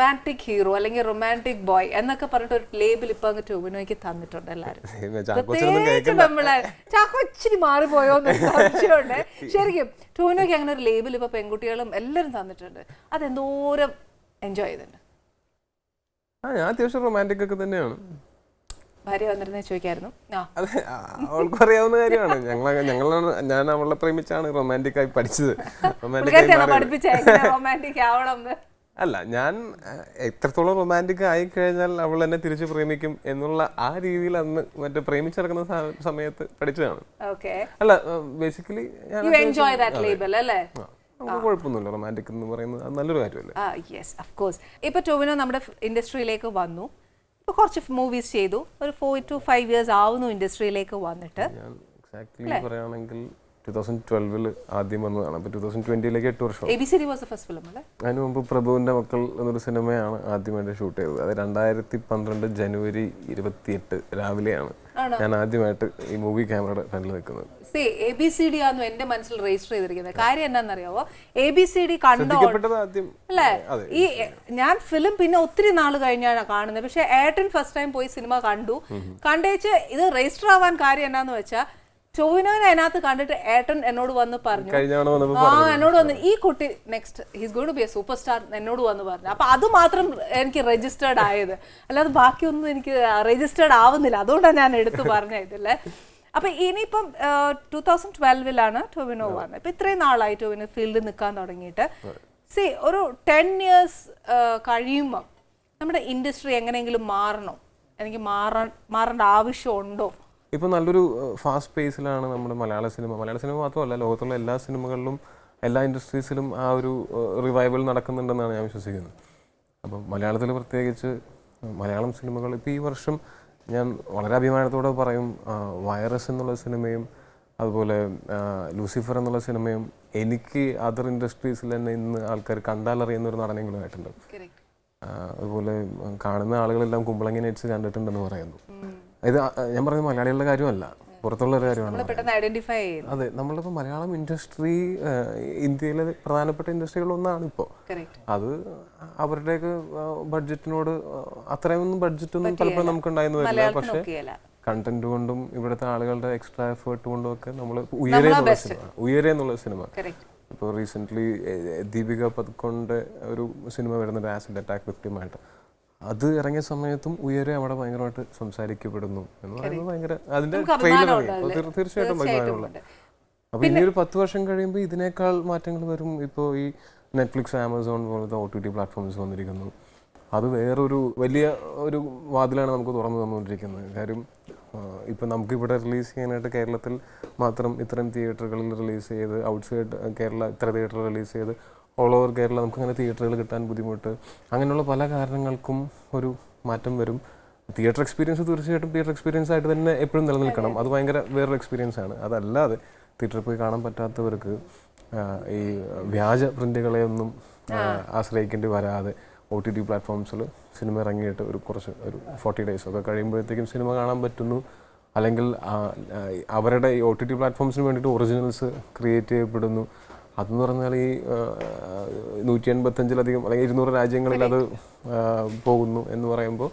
Romantic hero അല്ലെങ്കിൽ romantic boy എന്നൊക്കെ പറഞ്ഞിട്ട് ഒരു ലേബിൾ ഇപ്പൊ അങ്ങ് ടോവിനോയ്ക്ക് തന്നിട്ടുണ്ട് എല്ലാവരും പ്രത്യേകിച്ച് ചാക്കോ ഇച്ചിരി മാറിപ്പോയോ സംശയമുണ്ട്. ശരിക്കും ടോവിനോയ്ക്ക് അങ്ങനെ ഒരു ലേബിൾ ഇപ്പൊ പെൺകുട്ടികളും എല്ലാരും തന്നിട്ടുണ്ട്. അതെന്തോരം എൻജോയ് ചെയ്തിട്ടുണ്ട്. ആ ഞാൻ അത്യാവശ്യം റൊമാന്റിക് ഒക്കെ തന്നെയാണ്. ഭാര്യ വന്നിരുന്നേ ചോദിക്കായിരുന്നു. ആ, അറിയാവുന്ന കാര്യമാണ്. ഞങ്ങൾ ഞങ്ങളാണ് ഞാൻ അവളെ പ്രേമിച്ചാണ് റൊമാന്റിക് ആയി പഠിച്ചത്. റൊമാന്റിക് ആയി പഠിപ്പിച്ച റൊമാന്റിക് ആവണം അല്ല ഞാൻ എത്രത്തോളം റൊമാന്റിക് ആയി കഴിഞ്ഞാൽ അവൾ എന്നെ തിരിച്ചു പ്രേമിക്കും എന്നുള്ള ആ രീതിയിൽ അന്ന് മറ്റേ പ്രേമിച്ചിറക്കുന്ന സമയത്ത് പഠിച്ചതാണ്. അല്ല ബേസിക്കലി കുഴപ്പമൊന്നുമില്ല. റൊമാന്റിക് എന്ന് പറയുന്നത് നല്ലൊരു കാര്യമല്ലേ? യെസ് ഓഫ് കോഴ്സ് ഇപ്പൊ ടോവിനോ നമ്മുടെ ഇൻഡസ്ട്രിയിലേക്ക് വന്നു. ഇപ്പൊ കുറച്ച് മൂവീസ് ചെയ്തു. ഒരു ഫോർ ടു ഫൈവ് ഇയേഴ്സ് ആവുന്നു ഇൻഡസ്ട്രിയിലേക്ക് വന്നിട്ട്. ഞാൻ എക്സാക്ട്ലി പറയുകയാണെങ്കിൽ ടൂ തൗസൻഡ് ട്വൽവിൽ ആദ്യം വന്നതാണ്. അപ്പോൾ ടൂ തൗസൻഡ് ട്വന്റിയിലേക്ക് എട്ട് വർഷം. അതിന് മുമ്പ് പ്രഭുവിന്റെ മക്കൾ എന്നൊരു സിനിമയാണ് ആദ്യമായിട്ട് ഷൂട്ട് ചെയ്തത്. അത് രണ്ടായിരത്തി പന്ത്രണ്ട് ജനുവരി ഇരുപത്തിയെട്ട് രാവിലെയാണ് ഞാൻ ആദ്യമായിട്ട് ഈ മൂവി ക്യാമറയുടെ ഫ്രണ്ടിൽ നിൽക്കുന്നത്. എ ബി സി ഡി ആണെന്ന് എന്റെ മനസ്സിൽ രജിസ്റ്റർ ചെയ്തിരിക്കുന്നത്. കാര്യം എന്താണെന്നറിയാവോ? എ ബി സി ഡി കണ്ടോ? അല്ലേ? ഈ ഞാൻ ഫിലിം പിന്നെ ഒത്തിരി നാൾ കഴിഞ്ഞാണ് കാണുന്നത്. പക്ഷെ ഏട്ടൻ ഫസ്റ്റ് ടൈം പോയി സിനിമ കണ്ടു. കണ്ടേച്ച് ഇത് രജിസ്റ്റർ ആവാൻ കാര്യം എന്നാന്ന് വെച്ചാൽ ടോവിനോനെ അതിനകത്ത് കണ്ടിട്ട് ഏട്ടൻ എന്നോട് വന്ന് പറഞ്ഞു. ആ എന്നോട് വന്ന് ഈ കുട്ടി next he's going to be a super star എന്നോട് വന്ന് പറഞ്ഞു. അപ്പൊ അത് മാത്രം എനിക്ക് രജിസ്റ്റേർഡ് ആയത്. അല്ലാതെ ബാക്കിയൊന്നും എനിക്ക് രജിസ്റ്റേർഡ് ആവുന്നില്ല. അതുകൊണ്ടാണ് ഞാൻ എടുത്തു പറഞ്ഞതില്ലേ അപ്പൊ ഇനിയിപ്പം ടൂ തൗസൻഡ് ട്വൽവിലാണ് ടൊവിനോ വന്നത്. ഇപ്പൊ ഇത്രയും നാളായി ടൊവിനോ ഫീൽഡിൽ നിൽക്കാൻ തുടങ്ങിയിട്ട്. സി ഒരു ടെൻ ഇയേഴ്സ് കഴിയുമ്പം നമ്മുടെ ഇൻഡസ്ട്രി എങ്ങനെയെങ്കിലും മാറണം? എനിക്ക് മാറാൻ മാറേണ്ട ആവശ്യമുണ്ടോ ഇപ്പൊ നല്ലൊരു ഫാസ്റ്റ് പേസിലാണ് നമ്മുടെ മലയാള സിനിമ. മലയാള സിനിമ മാത്രമല്ല ലോകത്തുള്ള എല്ലാ സിനിമകളിലും എല്ലാ ഇൻഡസ്ട്രീസിലും ആ ഒരു റിവൈവൽ നടക്കുന്നുണ്ടെന്നാണ് ഞാൻ വിശ്വസിക്കുന്നത്. അപ്പം മലയാളത്തിൽ പ്രത്യേകിച്ച് മലയാളം സിനിമകൾ ഇപ്പോൾ ഈ വർഷം ഞാൻ വളരെ അഭിമാനത്തോടെ പറയും വൈറസ് എന്നുള്ള സിനിമയും അതുപോലെ ലൂസിഫർ എന്നുള്ള സിനിമയും എനിക്ക് അതർ ഇൻഡസ്ട്രീസിൽ തന്നെ ഇന്ന് ആൾക്കാർ കണ്ടാലറിയുന്ന ഒരു നടനെങ്കിലും ആയിട്ടുണ്ട്. അതുപോലെ കാണുന്ന ആളുകളെല്ലാം കുമ്പളങ്ങി നൈറ്റ്സ് കണ്ടിട്ടുണ്ടെന്ന് പറയുന്നു. ഇത് ഞാൻ പറഞ്ഞത് മലയാളികളുടെ കാര്യമല്ല. പുറത്തുള്ള ഒരു കാര്യമാണ്. അതെ നമ്മളിപ്പോൾ മലയാളം ഇൻഡസ്ട്രി ഇന്ത്യയിലെ പ്രധാനപ്പെട്ട ഇൻഡസ്ട്രികളൊന്നാണ് ഇപ്പോൾ അത് അവരുടെയൊക്കെ ബഡ്ജറ്റിനോട് അത്രയൊന്നും ബഡ്ജറ്റൊന്നും പലപ്പോഴും നമുക്ക് ഉണ്ടായിരുന്നു വരില്ല പക്ഷെ കണ്ടന്റ് കൊണ്ടും ഇവിടുത്തെ ആളുകളുടെ എക്സ്ട്രാ എഫേർട്ട് കൊണ്ടും ഒക്കെ നമ്മൾ ഉയരെ എന്നുള്ള സിനിമ ഉയരെ എന്നുള്ള സിനിമ ഇപ്പോൾ റീസെന്റ്ലി ദീപിക പതുക്കോണിന്റെ ഒരു സിനിമ വരുന്നുണ്ട് ആസിഡ് അറ്റാക്ക് വിക്ടിമായിട്ട് അത് ഇറങ്ങിയ സമയത്തും ഉയരെ അവിടെ ഭയങ്കരമായിട്ട് സംസാരിക്കപ്പെടുന്നു എന്ന് പറയുന്നത് ഭയങ്കര അതിന്റെ ട്രെയിലർ തീർച്ചയായിട്ടും അഭിമാനമുള്ള അപ്പൊ ഇനി ഒരു പത്ത് വർഷം കഴിയുമ്പോൾ ഇതിനേക്കാൾ മാറ്റങ്ങൾ വരും. ഇപ്പോൾ ഈ നെറ്റ്ഫ്ലിക്സ് ആമസോൺ പോലത്തെ ഒ ടി ടി പ്ലാറ്റ്ഫോംസ് വന്നിരിക്കുന്നു. അത് വേറൊരു വലിയ ഒരു വാതിലാണ് നമുക്ക് തുറന്നു തന്നുകൊണ്ടിരിക്കുന്നത്. കാര്യം ഇപ്പം നമുക്കിവിടെ റിലീസ് ചെയ്യാനായിട്ട് കേരളത്തിൽ മാത്രം ഇത്തരം തിയേറ്ററുകളിൽ റിലീസ് ചെയ്ത് ഔട്ട്സൈഡ് കേരള ഇത്ര തിയേറ്ററിൽ റിലീസ് ചെയ്ത് ഓൾ ഓവർ കേരള നമുക്ക് അങ്ങനെ തിയേറ്ററുകൾ കിട്ടാൻ ബുദ്ധിമുട്ട്. അങ്ങനെയുള്ള പല കാരണങ്ങൾക്കും ഒരു മാറ്റം വരും. തിയേറ്റർ എക്സ്പീരിയൻസ് തീർച്ചയായിട്ടും തിയേറ്റർ എക്സ്പീരിയൻസ് ആയിട്ട് തന്നെ എപ്പോഴും നിലനിൽക്കണം. അത് ഭയങ്കര വേറൊരു എക്സ്പീരിയൻസ് ആണ്. അതല്ലാതെ തിയേറ്ററിൽ പോയി കാണാൻ പറ്റാത്തവർക്ക് ഈ വ്യാജ പ്രിന്റുകളെ ഒന്നും ആശ്രയിക്കേണ്ടി വരാതെ ഒ ടി ടി പ്ലാറ്റ്ഫോംസിൽ സിനിമ ഇറങ്ങിയിട്ട് ഒരു കുറച്ച് ഒരു ഫോർട്ടി ഡേയ്സ് ഒക്കെ കഴിയുമ്പോഴത്തേക്കും സിനിമ കാണാൻ പറ്റുന്നു. അല്ലെങ്കിൽ അവരുടെ ഈ ഒ ടി ടി പ്ലാറ്റ്ഫോംസിന് വേണ്ടിയിട്ട് ഒറിജിനൽസ് ക്രിയേറ്റ് ചെയ്യപ്പെടുന്നു. അതെന്ന് പറഞ്ഞാൽ ഈ നൂറ്റി എൺപത്തഞ്ചിലധികം അല്ലെങ്കിൽ ഇരുന്നൂറ് രാജ്യങ്ങളിൽ അത് പോകുന്നു എന്ന് പറയുമ്പോൾ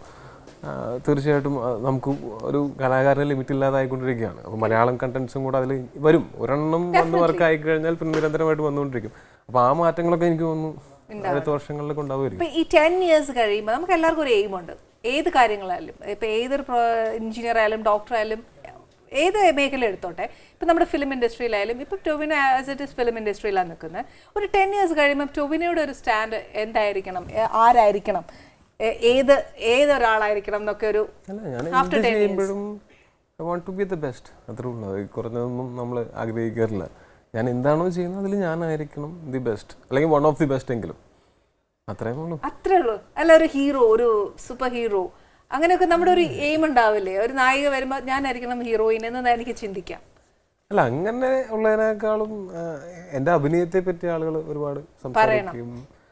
തീർച്ചയായിട്ടും നമുക്ക് ഒരു കലാകാരന് ലിമിറ്റ് ഇല്ലാതായിക്കൊണ്ടിരിക്കുകയാണ്. അപ്പോൾ മലയാളം കണ്ടൻസും കൂടെ അതിൽ വരും. ഒരെണ്ണം വന്ന് വർക്ക് ആയി കഴിഞ്ഞാൽ പിന്നെ നിരന്തരമായിട്ട് വന്നുകൊണ്ടിരിക്കും. അപ്പോൾ ആ മാറ്റങ്ങളൊക്കെ എനിക്ക് തോന്നുന്നു അടുത്ത വർഷങ്ങളിലൊക്കെ ഉണ്ടാവുമായിരിക്കും. ഈ ടെൻ ഇയേഴ്സ് കഴിയുമ്പോൾ നമുക്ക് എല്ലാവർക്കും ഒരു എയിം ഉണ്ട്. ഏത് കാര്യങ്ങളായാലും ഇപ്പൊ ഏതൊരു എഞ്ചിനീയർ ആയാലും ഡോക്ടർ ആയാലും ഏത് മേഖല എടുത്തോട്ടെ? ഇപ്പം നമ്മുടെ ഫിലിം ഇൻഡസ്ട്രിയിലായാലും ഇപ്പം Tovino as it is film ഇൻഡസ്ട്രിയിലാണ് നിൽക്കുന്നത്. ഒരു ടെൻ ഇയേഴ്സ് കഴിയുമ്പോൾ ടൊവിനോയുടെ ഒരു സ്റ്റാൻഡ് എന്തായിരിക്കണം? ആരായിരിക്കണം? ഏത് ഏതൊരാളായിരിക്കണം എന്നൊക്കെ ഒരു അല്ല ഞാൻ years 10 years. I want to be the best അത്രേ ഉള്ളൂ. കുറഞ്ഞതൊന്നും നമ്മൾ ആഗ്രഹിക്കാറില്ല. ഞാൻ എന്താണോ ചെയ്യുന്നത് അതിൽ ഞാനായിരിക്കണം ദി ബെസ്റ്റ് അല്ലെങ്കിൽ വൺ ഓഫ് ദി ബെസ്റ്റ് എങ്കിലും. അത്രേ ഉള്ളൂ. അത്രേ ഉള്ളൂ. അല്ല ഒരു ഹീറോ ഒരു സൂപ്പർ ഹീറോ അങ്ങനെയൊക്കെ നമ്മുടെ ഒരു എയിം ഉണ്ടാവില്ലേ? ഒരു നായിക വരുമ്പോൾ ഞാനായിരിക്കണം ഹീറോയിൻ എന്ന് എനിക്ക് ചിന്തിക്കാം. അല്ല അങ്ങനെ ഉള്ളതിനേക്കാളും എന്റെ അഭിനയത്തെ പറ്റി ആളുകൾ ഒരുപാട് സംസാരിക്കും.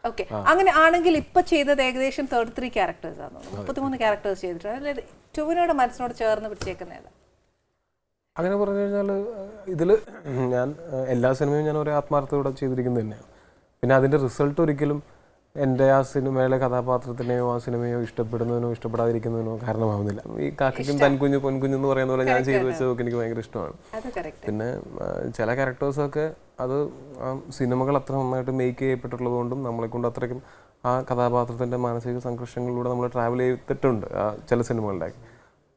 ഓക്കെ അങ്ങനെ ആണെങ്കിൽ ഇപ്പൊ ചെയ്തത് ഏകദേശം തേർട്ടി ത്രീ ക്യാരക്ടേഴ്സ് ആണ്. മുപ്പത്തിമൂന്ന് ക്യാരക്ടേഴ്സ് ചെയ്തിട്ടുണ്ട്. അതിൽ ടുവിനോട് മനസ്സിനോട് ചേർന്ന് പിടിച്ചേക്കുന്ന ഏതാ അങ്ങനെ പറഞ്ഞു കഴിഞ്ഞാൽ ഇതിൽ ഞാൻ എല്ലാ സിനിമയും ഞാൻ ഒരേ ആത്മാർത്ഥതയോടെ ചെയ്തിരിക്കുന്നത് തന്നെയാണ്. പിന്നെ അതിന്റെ റിസൾട്ട് ഒരിക്കലും എന്റെ ആ സിനിമയിലെ കഥാപാത്രത്തിനെയോ ആ സിനിമയോ ഇഷ്ടപ്പെടുന്നതിനോ ഇഷ്ടപ്പെടാതിരിക്കുന്നതിനോ കാരണമാവുന്നില്ല. ഈ കാക്കയ്ക്കും തൻകുഞ്ഞ് പൊൻകുഞ്ഞു എന്ന് പറയുന്ന പോലെ ഞാൻ ചെയ്തു വെച്ചതൊക്കെ എനിക്ക് ഭയങ്കര ഇഷ്ടമാണ്. പിന്നെ ചില ക്യാരക്ടേഴ്സൊക്കെ അത് ആ സിനിമകൾ അത്ര നന്നായിട്ട് മേക്ക് ചെയ്യപ്പെട്ടിട്ടുള്ളത് കൊണ്ടും നമ്മളെ കൊണ്ട് അത്രയ്ക്കും ആ കഥാപാത്രത്തിന്റെ മാനസിക സംഘർഷങ്ങളിലൂടെ നമ്മൾ ട്രാവൽ ചെയ്തിട്ടുണ്ട് ആ ചില സിനിമകളുടെ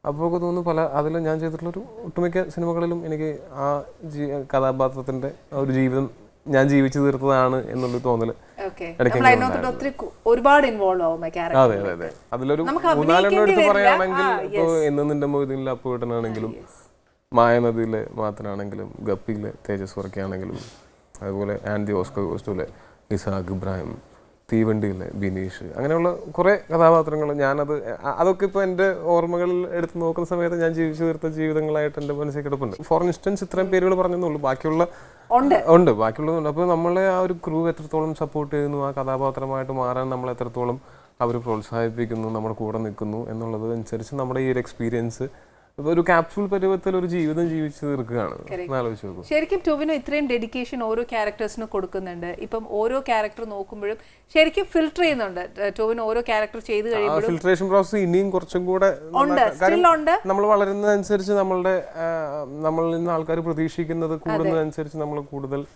അപ്പോൾ ഒക്കെ തോന്നുന്നു പല അതിൽ ഞാൻ ചെയ്തിട്ടുള്ളൊരു ഒട്ടുമിക്ക സിനിമകളിലും എനിക്ക് ആ ജീ കഥാപാത്രത്തിന്റെ ആ ഒരു ജീവിതം ഞാൻ ജീവിച്ചു തീർത്തതാണ് എന്നുള്ള തോന്നൽ ഒത്തിരി ഒരുപാട് ഇൻവോൾവ് ആവും അതെ അതെ അതെ. അതിലൊരു നമുക്ക് മൂന്നാലെണ്ണം എടുത്ത് അഭിനയിക്കേണ്ടി പറയുകയാണെങ്കിൽ വരില്ല. ആ, ഇപ്പോൾ എന്ന് നിന്റെ മൊയ്തീനിലെ അപ്പുവേട്ടനാണെങ്കിലും മായനദിയിലെ മാത്രാണെങ്കിലും ഗപ്പിയിലെ തേജസ് വർക്കാണെങ്കിലും അതുപോലെ ആൻഡി ഓസ്കർ കോസ്റ്റൂലെ ഇസാഖ് ഇബ്രാഹിം തീവണ്ടിയിലെ ബിനീഷ്? അങ്ങനെയുള്ള കുറേ കഥാപാത്രങ്ങൾ ഞാനത് അതൊക്കെ ഇപ്പോൾ എന്റെ ഓർമ്മകളിൽ എടുത്ത് നോക്കുന്ന സമയത്ത് ഞാൻ ജീവിച്ചു തീർത്ത ജീവിതങ്ങളായിട്ട് എന്റെ മനസ്സിൽ കിടപ്പുണ്ട് ഫോർ ഇൻസ്റ്റൻസ് ഇത്രയും പേരുകൾ പറഞ്ഞെന്നുള്ളൂ. ബാക്കിയുള്ള ഉണ്ട്. ഉണ്ട്. ബാക്കിയുള്ളതുണ്ട്. അപ്പോൾ നമ്മളെ ആ ഒരു ക്രൂ എത്രത്തോളം സപ്പോർട്ട് ചെയ്യുന്നു ആ കഥാപാത്രമായിട്ട് മാറാൻ നമ്മൾ എത്രത്തോളം അവർ പ്രോത്സാഹിപ്പിക്കുന്നു നമ്മുടെ കൂടെ നിൽക്കുന്നു എന്നുള്ളത് അനുസരിച്ച് നമ്മുടെ ഈ ഒരു എക്സ്പീരിയൻസ് ഒരു ക്യാപ്സൂൾ പരുവത്തിൽ ഒരു ജീവിതം ജീവിച്ചു തീർക്കുകയാണ്. ശരിക്കും ടോവിനോ ഇത്രയും ഡെഡിക്കേഷൻ ഓരോ ക്യാരക്ടേഴ്സിന് കൊടുക്കുന്നുണ്ട്. ഇപ്പം ഓരോ ക്യാരക്ടർ നോക്കുമ്പോഴും ശരിക്കും ഫിൽട്ടർ ചെയ്യുന്നുണ്ട്. ഏഹ് ഓരോ ക്യാരക്ടർ ചെയ്ത് ആ കഴിയുമ്പോഴും ഫിൽട്രേഷൻ പ്രോസസ് ഇനിയും കുറച്ചും കൂടെ ഉണ്ട്. ഉണ്ട്. നമ്മൾ വളരുന്നതനുസരിച്ച് നമ്മളുടെ നമ്മളിൽ നിന്ന് ആൾക്കാർ പ്രതീക്ഷിക്കുന്നത് കൂടുന്നതനുസരിച്ച് നമ്മൾ കൂടുതൽ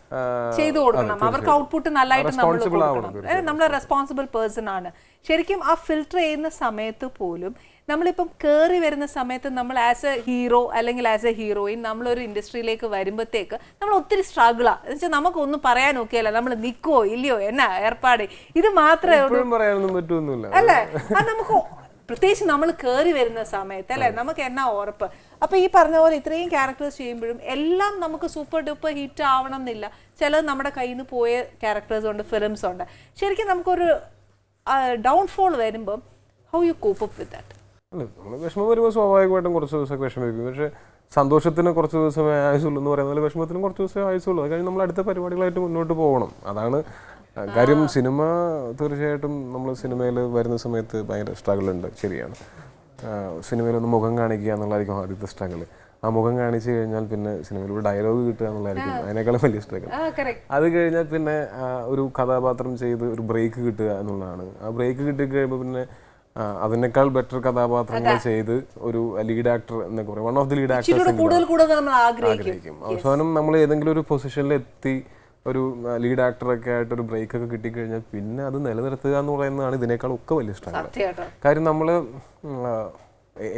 ചെയ്തു കൊടുക്കണം. അവർക്ക് ഔട്ട്പുട്ട് നല്ലതായിട്ട് നമ്മൾ നമ്മൾ റെസ്പോൺസിബിൾ പേഴ്സൺ ആണ്. ശരിക്കും ആ ഫിൽട്ടർ ചെയ്യുന്ന സമയത്ത് പോലും നമ്മളിപ്പം കയറി വരുന്ന സമയത്ത് നമ്മൾ ആസ് എ ഹീറോ അല്ലെങ്കിൽ ആസ് എ ഹീറോയിൻ നമ്മളൊരു ഇൻഡസ്ട്രിയിലേക്ക് വരുമ്പോഴത്തേക്ക് നമ്മൾ ഒത്തിരി സ്ട്രഗിളാണ് എന്ന് വെച്ചാൽ നമുക്കൊന്നും പറയാൻ നോക്കിയല്ല നമ്മൾ നിൽക്കുവോ ഇല്ലയോ? എന്നാ ഏർപ്പാട്. ഇത് മാത്രമേ അല്ലേ? അത് നമുക്ക് പ്രത്യേകിച്ച് നമ്മൾ കയറി വരുന്ന സമയത്ത് അല്ലേ? നമുക്ക് എന്നാ ഉറപ്പ്? അപ്പൊ ഈ പറഞ്ഞ പോലെ ഇത്രയും ക്യാരക്ടേഴ്സ് ചെയ്യുമ്പോഴും എല്ലാം നമുക്ക് സൂപ്പർ ഡൂപ്പർ ഹിറ്റ് ആവണം എന്നില്ല ചിലത് നമ്മുടെ കയ്യിൽ നിന്ന് പോയ ക്യാരക്ടേഴ്സ് ഉണ്ട് ഫിലിംസ് ഉണ്ട്. ശരിക്കും നമുക്കൊരു ഡൗൺഫോൾ വരുമ്പം how you cope up with that അല്ല നമ്മൾ വിഷമം വരുമ്പോൾ സ്വാഭാവികമായിട്ടും കുറച്ച് ദിവസമൊക്കെ വിഷമിക്കും. പക്ഷേ സന്തോഷത്തിന് കുറച്ച് ദിവസമേ ആയുസുള്ളൂ എന്ന് പറയുന്ന പോലെ വിഷമത്തിനും കുറച്ച് ദിവസമേ ആയുസുള്ളൂ. അത് കഴിഞ്ഞ് നമ്മൾ അടുത്ത പരിപാടികളായിട്ട് മുന്നോട്ട് പോകണം. അതാണ് കാര്യം സിനിമ തീർച്ചയായിട്ടും നമ്മൾ സിനിമയിൽ വരുന്ന സമയത്ത് ഭയങ്കര സ്ട്രഗിൾ ഉണ്ട്. ശരിയാണ്. സിനിമയിൽ ഒന്ന് മുഖം കാണിക്കുക എന്നുള്ളതായിരിക്കും ആദ്യത്തെ സ്ട്രഗിൾ ആ മുഖം കാണിച്ചു കഴിഞ്ഞാൽ പിന്നെ സിനിമയിൽ ഒരു ഡയലോഗ് കിട്ടുക എന്നുള്ളതായിരിക്കും അതിനേക്കാളും വലിയ സ്ട്രഗിൾ അത് കഴിഞ്ഞാൽ പിന്നെ ഒരു കഥാപാത്രം ചെയ്ത് ഒരു ബ്രേക്ക് കിട്ടുക എന്നുള്ളതാണ്. ആ ബ്രേക്ക് കിട്ടി കഴിയുമ്പോൾ പിന്നെ അതിനേക്കാൾ ബെറ്റർ കഥാപാത്രങ്ങൾ ചെയ്ത് ഒരു ലീഡ് ആക്ടർ എന്നൊക്കെ പറയും. One of the lead actors അവസാനം നമ്മൾ ഏതെങ്കിലും ഒരു പൊസിഷനിൽ എത്തി ഒരു ലീഡ് ആക്ടറൊക്കെ ആയിട്ട് ഒരു ബ്രേക്ക് ഒക്കെ കിട്ടിക്കഴിഞ്ഞാൽ പിന്നെ അത് നിലനിർത്തുക എന്ന് പറയുന്നതാണ് ഇതിനേക്കാൾ ഒക്കെ വലിയ ഇഷ്ടമാണ് സത്യമായിട്ടോ കാര്യം നമ്മൾ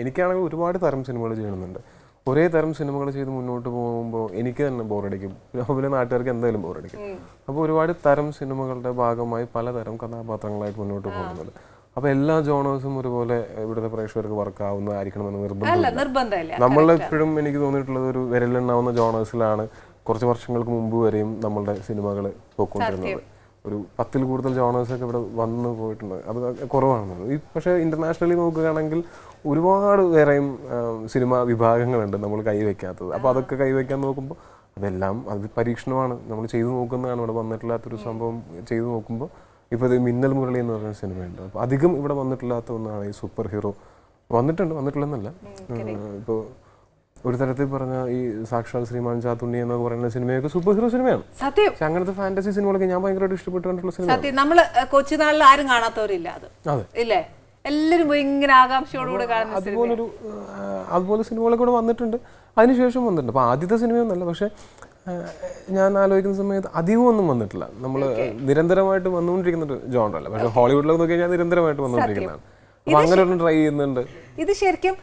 എനിക്കാണെങ്കിൽ ഒരുപാട് തരം സിനിമകൾ ചെയ്യണമെന്നുണ്ട് ഒരേ തരം സിനിമകൾ ചെയ്ത് മുന്നോട്ട് പോകുമ്പോൾ എനിക്ക് തന്നെ ബോറടിക്കും അതുപോലെ നാട്ടുകാർക്ക് എന്തായാലും ബോറടിക്കും അപ്പോൾ ഒരുപാട് തരം സിനിമകളുടെ ഭാഗമായി പലതരം കഥാപാത്രങ്ങളായിട്ട് മുന്നോട്ട് പോകുന്നുണ്ട്. അപ്പോൾ എല്ലാ ജോണേഴ്സും ഒരുപോലെ ഇവിടുത്തെ പ്രേക്ഷകർക്ക് വർക്ക് ആവുന്നതായിരിക്കണമെന്ന് നിർബന്ധം അല്ല നിർബന്ധമില്ല. നമ്മളെപ്പോഴും എനിക്ക് തോന്നിയിട്ടുള്ളത് ഒരു വിരലെണ്ണാവുന്ന ജോണേഴ്സിലാണ് കുറച്ച് വർഷങ്ങൾക്ക് മുമ്പ് വരെയും നമ്മളുടെ സിനിമകൾ പോയിക്കൊണ്ടിരുന്നത്. ഒരു പത്തിൽ കൂടുതൽ ജോണേഴ്സ് ഒക്കെ ഇവിടെ വന്നു പോയിട്ടുണ്ട്. അത് കുറവാണ്. ഈ പക്ഷേ ഇന്റർനാഷണലി നോക്കുകയാണെങ്കിൽ ഒരുപാട് വേറെയും സിനിമ സിനിമാ വിഭാഗങ്ങളുണ്ട് നമ്മൾ കൈവയ്ക്കാത്തത് അപ്പോൾ അതൊക്കെ കൈവയ്ക്കാൻ നോക്കുമ്പോൾ അതെല്ലാം അത് പരീക്ഷണമാണ്. നമ്മൾ ചെയ്തു നോക്കുന്നതാണ് ഇവിടെ വന്നിട്ടില്ലാത്തൊരു സംഭവം ചെയ്തു നോക്കുമ്പോൾ ഇപ്പോൾ ഇത് മിന്നൽ മുരളി എന്ന് പറയുന്ന സിനിമയുണ്ട്. അപ്പോൾ അധികം ഇവിടെ വന്നിട്ടില്ലാത്ത ഒന്നാണ് ഈ സൂപ്പർ ഹീറോ. വന്നിട്ടുണ്ട് വന്നിട്ടില്ലെന്നല്ല. ഇപ്പോൾ ഒരു തരത്തിൽ പറഞ്ഞ ഈ സാക്ഷാൽ ശ്രീമാൻ ചാത്തുണ്ണി എന്നൊക്കെ പറയുന്ന സിനിമയൊക്കെ സൂപ്പർ ഹീറോ സിനിമയാണ്. സത്യം. അങ്ങനത്തെ ഫാന്റസി സിനിമകളൊക്കെ ഞാൻ ഭയങ്കരമായിട്ട് ഇഷ്ടപ്പെട്ട് കണ്ടിട്ടുള്ള സിനിമ സത്യം. നമ്മൾ കൊച്ചുനാളിൽ ആരും കാണാത്തവരില്ല അത്. ഇല്ലേ? എല്ലാരും പോയി ഇങ്ങനെ ആകാംക്ഷയോടുകൂടെ കാണുന്ന അതുപോലെ അതുപോലൊരു അതുപോലെ സിനിമകളൊക്കെ ഇവിടെ വന്നിട്ടുണ്ട്. അതിനുശേഷം വന്നിട്ടുണ്ട്. അപ്പോൾ ആദ്യത്തെ സിനിമയൊന്നല്ല. പക്ഷേ ഞാൻ ആലോചിക്കുന്ന സമയത്ത് അധികം ഒന്നും വന്നിട്ടില്ല നമ്മൾ നിരന്തരമായിട്ട് വന്നുകൊണ്ടിരിക്കുന്ന ഒരു ജോണ്ടല്ല പക്ഷെ ഹോളിവുഡിലൊക്കെ നോക്കി കഴിഞ്ഞാൽ നിരന്തരമായിട്ട് വന്നുകൊണ്ടിരിക്കുന്നതാണ്. അങ്ങനെ ഒരെണ്ണം ട്രൈ ചെയ്യുന്നുണ്ട്. ഇത് ശരിക്കും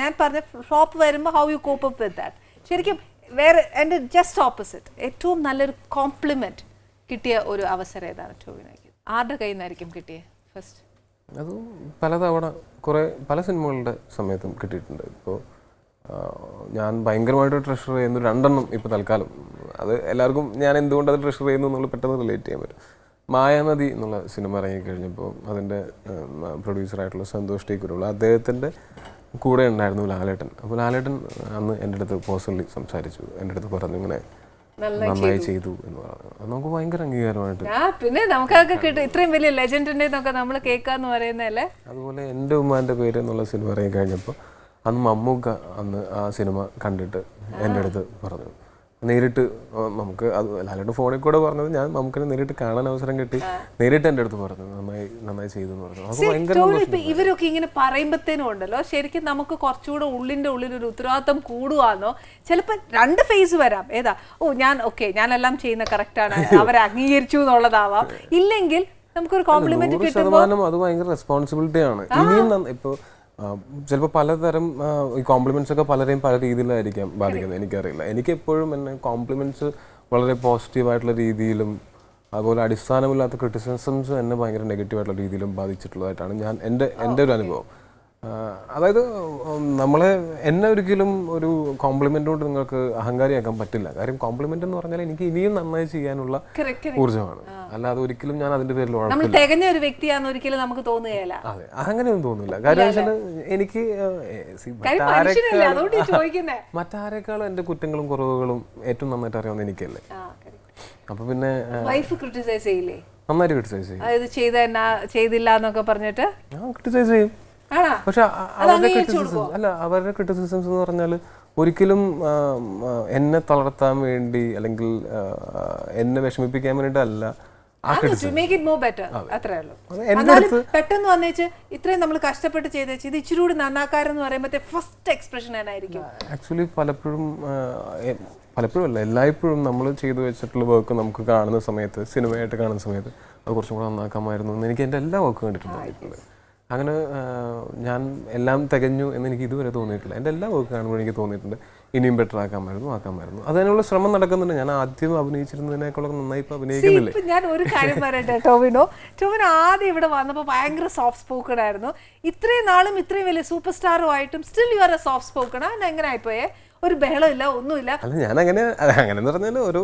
ഞാൻ പറഞ്ഞ ഷോപ്പ് വരുമ്പോൾ how you cope up with that ശരിക്കും വേറെ എന്റെ ജസ്റ്റ് ഓപ്പോസിറ്റ് ഏറ്റവും നല്ലൊരു കോംപ്ലിമെന്റ് കിട്ടിയ ഒരു അവസരം ഏതാണ് ടോവിനോയ്ക്ക്? ആരുടെ കയ്യിൽ നിന്നായിരിക്കും കിട്ടിയത് ഫസ്റ്റ് അത് പലതവണ കുറേ പല സിനിമകളുടെ സമയത്തും കിട്ടിയിട്ടുണ്ട്. ഇപ്പോൾ ഞാൻ ഭയങ്കരമായിട്ട് ട്രഷർ ചെയ്യുന്ന രണ്ടെണ്ണം ഇപ്പോൾ തൽക്കാലം. അത് എല്ലാവർക്കും ഞാൻ എന്തുകൊണ്ട് അത് ട്രഷർ ചെയ്യുന്നു എന്നുള്ളത് പെട്ടെന്ന് റിലേറ്റ് ചെയ്യാൻ പറ്റും. മായാനദി എന്നുള്ള സിനിമ ഇറങ്ങിക്കഴിഞ്ഞപ്പോൾ അതിന്റെ പ്രൊഡ്യൂസറായിട്ടുള്ള സന്തോഷ് ടി കുരുള്ള അദ്ദേഹത്തിന്റെ കൂടെ ഉണ്ടായിരുന്നു ലാലേട്ടൻ. അപ്പോൾ ലാലേട്ടൻ അന്ന് എന്റെ അടുത്ത് പേഴ്സണലി സംസാരിച്ചു. എന്റെ അടുത്ത് പറഞ്ഞു ഇങ്ങനെ നന്നായി ചെയ്തു. എന്ന് പറഞ്ഞു. അത് നമുക്ക് ഭയങ്കര അംഗീകാരമായിട്ട്. പിന്നെ നമുക്കതൊക്കെ കിട്ടും. ഇത്രയും വലിയ ലെജൻഡിന്റെ നമ്മൾ കേൾക്കാന്ന് പറയുന്നതല്ലേ? അതുപോലെ എന്റെ ഉമ്മാന്റെ പേര് എന്നുള്ള സിനിമ ഇറങ്ങി കഴിഞ്ഞപ്പോൾ അന്ന് മമ്മൂക്ക അന്ന് ആ സിനിമ കണ്ടിട്ട് എന്റെ അടുത്ത് പറഞ്ഞു. നേരിട്ട് നമുക്ക് അത് ലാലേട്ട് ഫോണിൽ കൂടെ പറഞ്ഞത് ഞാൻ നമുക്ക് നേരിട്ട് കാണാൻ അവസരം കിട്ടി. നേരിട്ട് എന്റെ അടുത്ത് പറഞ്ഞു നന്നായി നന്നായി ചെയ്തു എന്ന് പറഞ്ഞു. ഇവരൊക്കെ ഇങ്ങനെ പറയുമ്പത്തേനും ഉണ്ടല്ലോ ശരിക്കും നമുക്ക് കുറച്ചുകൂടെ ഉള്ളിന്റെ ഉള്ളിൽ ഒരു ഉത്തരവാദിത്തം കൂടുവാന്നോ? ചിലപ്പോൾ രണ്ട് ഫേസ് വരാം. ഏതാ? ഓ ഞാൻ ഓക്കെ ഞാനെല്ലാം ചെയ്യുന്ന കറക്റ്റ് ആണ്. അവരെ അംഗീകരിച്ചു എന്നുള്ളതാവാം. ഇല്ലെങ്കിൽ നമുക്കൊരു കോംപ്ലിമെന്റ് നൂറ് ശതമാനം അത് ഭയങ്കര റെസ്പോൺസിബിലിറ്റി ആണ്. ഇനിയും ഇപ്പോൾ ഇപ്പൊ ചിലപ്പോൾ പലതരം ഈ കോംപ്ലിമെന്റ്സ് ഒക്കെ പലരെയും പല രീതിയിലായിരിക്കാം ബാധിക്കുന്നത്. എനിക്കറിയില്ല. എനിക്ക് എപ്പോഴും എന്നെ കോംപ്ലിമെന്റ്സ് വളരെ പോസിറ്റീവായിട്ടുള്ള രീതിയിലും അതുപോലെ അടിസ്ഥാനമില്ലാത്ത ക്രിറ്റിസിസംസ് എന്നെ ഭയങ്കര നെഗറ്റീവായിട്ടുള്ള രീതിയിലും ബാധിച്ചിട്ടുള്ളതായിട്ടാണ് ഞാൻ എന്റെ എന്റെ ഒരു അനുഭവം. അതായത് നമ്മളെ എന്നെ ഒരിക്കലും ഒരു കോംപ്ലിമെന്റ് കൊണ്ട് നിങ്ങൾക്ക് അഹങ്കാരിയാക്കാൻ പറ്റില്ല. കാര്യം കോംപ്ലിമെന്റ് എന്ന് പറഞ്ഞാൽ എനിക്ക് ഇനിയും നന്നായി ചെയ്യാനുള്ള ഊർജമാണ്. അല്ലാതെ ഒരിക്കലും ഞാൻ അതിന്റെ പേരിൽ നമ്മൾ തികഞ്ഞ ഒരു വ്യക്തിയാണെന്ന് ഒരിക്കലും നമുക്ക് തോന്നുകയില്ല. അതെ അങ്ങനെയൊന്നും തോന്നില്ല കാര്യം വെച്ചാൽ എനിക്ക് മറ്റാരെക്കാളും- എന്റെ കുറ്റങ്ങളും കുറവുകളും ഏറ്റവും നന്നായിട്ട് അറിയാവുന്ന എനിക്കല്ലേ. അപ്പൊ പിന്നെ വൈഫ് ക്രിട്ടിസൈസ് ചെയ്യില്ലേ? നന്നായിട്ട് ക്രിട്ടിസൈസ് ചെയ്യും. ചെയ്തില്ല എന്നൊക്കെ പറഞ്ഞിട്ട്? ഞാൻ ക്രിട്ടിസൈസ് ചെയ്യും. പക്ഷെ അവരുടെ ക്രിറ്റിസിസം അല്ല അവരുടെ ക്രിറ്റിസിസംസ് എന്ന് പറഞ്ഞാൽ ഒരിക്കലും എന്നെ തളർത്താൻ വേണ്ടി അല്ലെങ്കിൽ എന്നെ വിഷമിപ്പിക്കാൻ വേണ്ടിയിട്ടല്ല പെട്ടെന്ന് വന്നേച്ച് ഇത്രയും നമ്മൾ കഷ്ടപ്പെട്ട് ചെയ്തേച്ച് ഇത് ഇച്ചിരി കൂടി നന്നാക്കാരെന്ന് പറയുമ്പോഴത്തെ ഫസ്റ്റ് എക്സ്പ്രഷൻ എന്നായിരിക്കും. ആക്ച്വലി പലപ്പോഴും പലപ്പോഴും അല്ല എല്ലായ്പ്പോഴും നമ്മൾ ചെയ്തു വെച്ചിട്ടുള്ള വർക്ക് നമുക്ക് കാണുന്ന സമയത്ത് സിനിമയായിട്ട് കാണുന്ന സമയത്ത് അത് കുറച്ചും കൂടെ നന്നാക്കാമായിരുന്നു എന്ന് എനിക്ക് എന്റെ എല്ലാ വർക്കും കണ്ടിട്ട് തോന്നിയിട്ടുണ്ട് അങ്ങനെ ഞാൻ എല്ലാം തികഞ്ഞു എന്ന് എനിക്ക് ഇതുവരെ തോന്നിയിട്ടില്ല. എന്റെ എല്ലാ വർക്ക് കാണുമ്പോൾ എനിക്ക് തോന്നിയിട്ടുണ്ട്. ഇനിയും ബെറ്റർ ആക്കാമായിരുന്നു ആക്കാമായിരുന്നു അതിനുള്ള ശ്രമം നടക്കുന്നുണ്ട്. ഞാൻ ആദ്യം അഭിനയിച്ചിരുന്നതിനേക്കാളൊക്കെ നന്നായി ഇപ്പോൾ അഭിനയിക്കുന്നില്ലേ? ഇപ്പൊ ഞാൻ ഒരു കാര്യം പറയട്ടെ ടോവിനോ. ടോവിനോ ആദ്യം ഇവിടെ വന്നപ്പോൾ ഭയങ്കര സോഫ്റ്റ് സ്പോക്കൺ ആയിരുന്നു. ഇത്രയും നാളും ഇത്രയും വലിയ സൂപ്പർ സ്റ്റാറും ആയിട്ടും still you are a soft spoken ആണ് എങ്ങനെ ആയിപ്പോയേ? ഒരു ബഹളമില്ല ഒന്നുമില്ല. അല്ല ഞാൻ അങ്ങനെ അങ്ങനെ പറഞ്ഞാൽ ഒരു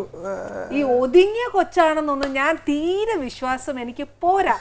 ഈ ഒതുങ്ങിയ കൊച്ചാണെന്നൊന്നും ഞാൻ തീരെ വിശ്വാസം എനിക്ക് പോരാ.